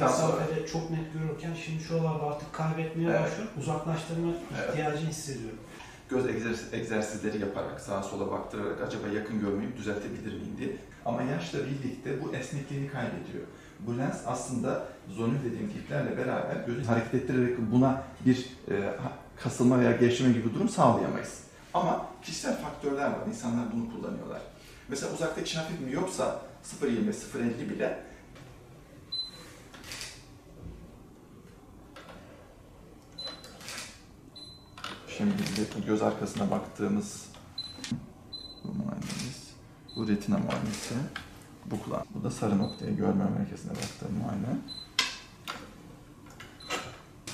Mesafede çok net görürken şimdi şuralarda artık kaybetmeye Evet. başlıyor. Uzaklaştırma Evet. ihtiyacı hissediyorum. göz egzersiz, egzersizleri yaparak, sağa sola baktırarak acaba yakın görmeyi düzeltebilir miyim diye. Ama yaşla birlikte bu esnekliğini kaybediyor. Bu lens aslında zonül dediğim tiplerle beraber gözü hareket ettirerek buna bir e, kasılma veya gevşeme gibi durum sağlayamayız. Ama kişisel faktörler var. İnsanlar bunu kullanıyorlar. Mesela uzaktaki kişi hafif mi yoksa 0.20, 0.50 bile Şimdi de göz arkasına baktığımız bu muayenemiz. Bu retina muayenesi. Bu kulağım. Bu da sarı noktaya görme merkezine baktığım muayene.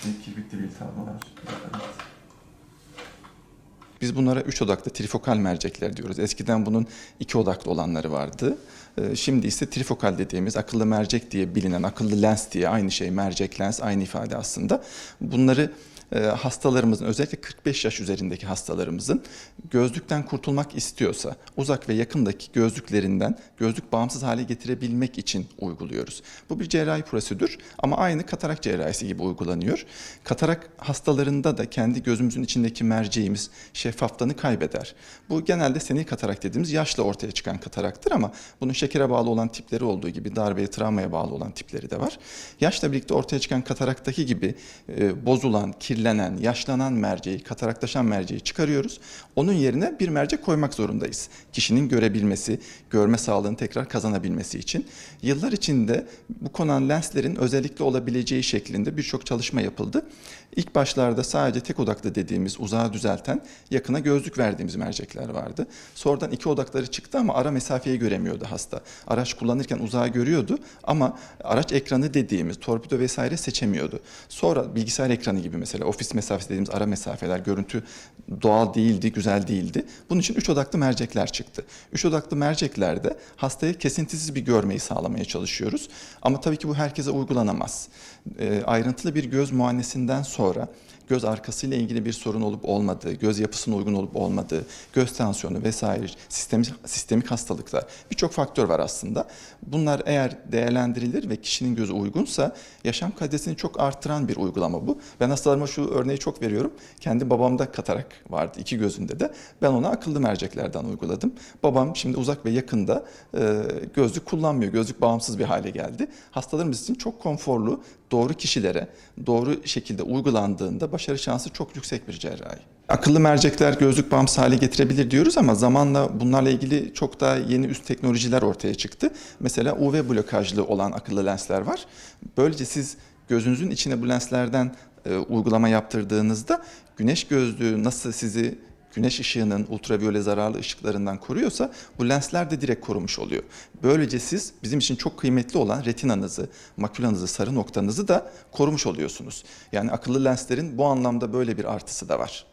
Ve kirpikli bir var. Evet. Biz bunlara üç odaklı trifokal mercekler diyoruz. Eskiden bunun iki odaklı olanları vardı. Ee, Şimdi ise trifokal dediğimiz akıllı mercek diye bilinen, akıllı lens diye aynı şey, mercek lens aynı ifade aslında. Bunları e, hastalarımızın özellikle 45 yaş üzerindeki hastalarımızın gözlükten kurtulmak istiyorsa uzak ve yakındaki gözlüklerinden gözlük bağımsız hale getirebilmek için uyguluyoruz. Bu bir cerrahi prosedür ama aynı katarak cerrahisi gibi uygulanıyor. Katarak hastalarında da kendi gözümüzün içindeki merceğimiz şeffaflığını kaybeder. Bu genelde senil katarak dediğimiz yaşla ortaya çıkan kataraktır ama bunun şekere bağlı olan tipleri olduğu gibi darbeye, travmaya bağlı olan tipleri de var. Yaşla birlikte ortaya çıkan kataraktaki gibi e, bozulan, kirlenen, yaşlanan merceği, kataraklaşan merceği çıkarıyoruz. Onun yerine bir mercek koymak zorundayız. Kişinin görebilmesi, görme sağlığını tekrar kazanabilmesi için. Yıllar içinde bu konan lenslerin özellikle olabileceği şeklinde birçok çalışma yapıldı. İlk başlarda sadece tek odaklı dediğimiz uzağa düzelten yakına gözlük verdiğimiz mercekler vardı. Sonradan iki odakları çıktı ama ara mesafeyi göremiyordu hasta. Araç kullanırken uzağı görüyordu ama araç ekranı dediğimiz torpido vesaire seçemiyordu. Sonra bilgisayar ekranı gibi mesela ofis mesafesi dediğimiz ara mesafeler görüntü doğal değildi, güzel değildi. Bunun için üç odaklı mercekler çıktı. Üç odaklı merceklerde hastaya kesintisiz bir görmeyi sağlamaya çalışıyoruz. Ama tabii ki bu herkese uygulanamaz. E, ayrıntılı bir göz muayenesinden sonra göz arkasıyla ilgili bir sorun olup olmadığı, göz yapısına uygun olup olmadığı, göz tansiyonu vesaire, sistemik, sistemik hastalıklar birçok faktör var aslında. Bunlar eğer değerlendirilir ve kişinin gözü uygunsa yaşam kalitesini çok artıran bir uygulama bu. Ben hastalarıma şu örneği çok veriyorum. Kendi babamda katarak vardı iki gözünde de. Ben ona akıllı merceklerden uyguladım. Babam şimdi uzak ve yakında e, gözlük kullanmıyor. Gözlük bağımsız bir hale geldi. Hastalarımız için çok konforlu, doğru kişilere doğru şekilde uygulandığında başarı şansı çok yüksek bir cerrahi. Akıllı mercekler gözlük bağımsız hale getirebilir diyoruz ama zamanla bunlarla ilgili çok daha yeni üst teknolojiler ortaya çıktı. Mesela UV blokajlı olan akıllı lensler var. Böylece siz gözünüzün içine bu lenslerden e, uygulama yaptırdığınızda güneş gözlüğü nasıl sizi güneş ışığının ultraviyole zararlı ışıklarından koruyorsa bu lensler de direkt korumuş oluyor. Böylece siz bizim için çok kıymetli olan retinanızı, makülanızı, sarı noktanızı da korumuş oluyorsunuz. Yani akıllı lenslerin bu anlamda böyle bir artısı da var.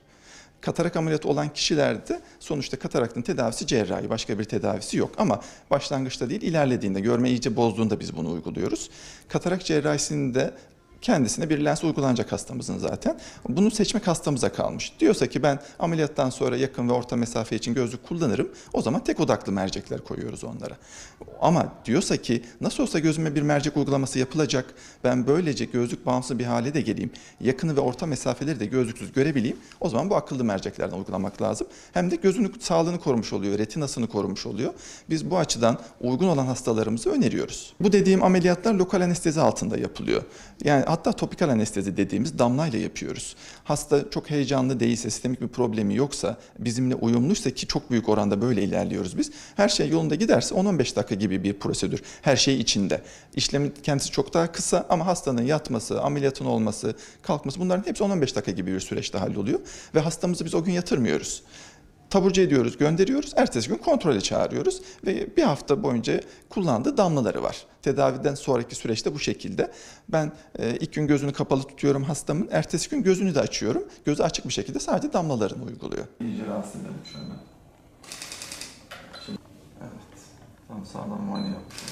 Katarak ameliyatı olan kişilerde sonuçta kataraktın tedavisi cerrahi, başka bir tedavisi yok. Ama başlangıçta değil, ilerlediğinde, görme iyice bozduğunda biz bunu uyguluyoruz. Katarak cerrahisinde kendisine bir lens uygulanacak hastamızın zaten. Bunu seçmek hastamıza kalmış. Diyorsa ki ben ameliyattan sonra yakın ve orta mesafe için gözlük kullanırım. O zaman tek odaklı mercekler koyuyoruz onlara. Ama diyorsa ki nasıl olsa gözüme bir mercek uygulaması yapılacak. Ben böylece gözlük bağımsız bir hale de geleyim. Yakını ve orta mesafeleri de gözlüksüz görebileyim. O zaman bu akıllı merceklerden uygulamak lazım. Hem de gözünün sağlığını korumuş oluyor, retinasını korumuş oluyor. Biz bu açıdan uygun olan hastalarımızı öneriyoruz. Bu dediğim ameliyatlar lokal anestezi altında yapılıyor. Yani hatta topikal anestezi dediğimiz damlayla yapıyoruz. Hasta çok heyecanlı değilse, sistemik bir problemi yoksa, bizimle uyumluysa ki çok büyük oranda böyle ilerliyoruz biz. Her şey yolunda giderse 10-15 dakika gibi bir prosedür. Her şey içinde. İşlemin kendisi çok daha kısa ama hastanın yatması, ameliyatın olması, kalkması bunların hepsi 10-15 dakika gibi bir süreçte halloluyor. Ve hastamızı biz o gün yatırmıyoruz taburcu ediyoruz, gönderiyoruz. Ertesi gün kontrole çağırıyoruz ve bir hafta boyunca kullandığı damlaları var. Tedaviden sonraki süreçte bu şekilde. Ben e, ilk gün gözünü kapalı tutuyorum hastamın. Ertesi gün gözünü de açıyorum. Gözü açık bir şekilde sadece damlalarını uyguluyor. İyice rahatsız edelim şöyle. Şimdi, evet. Tam sağlam muayene kulağım.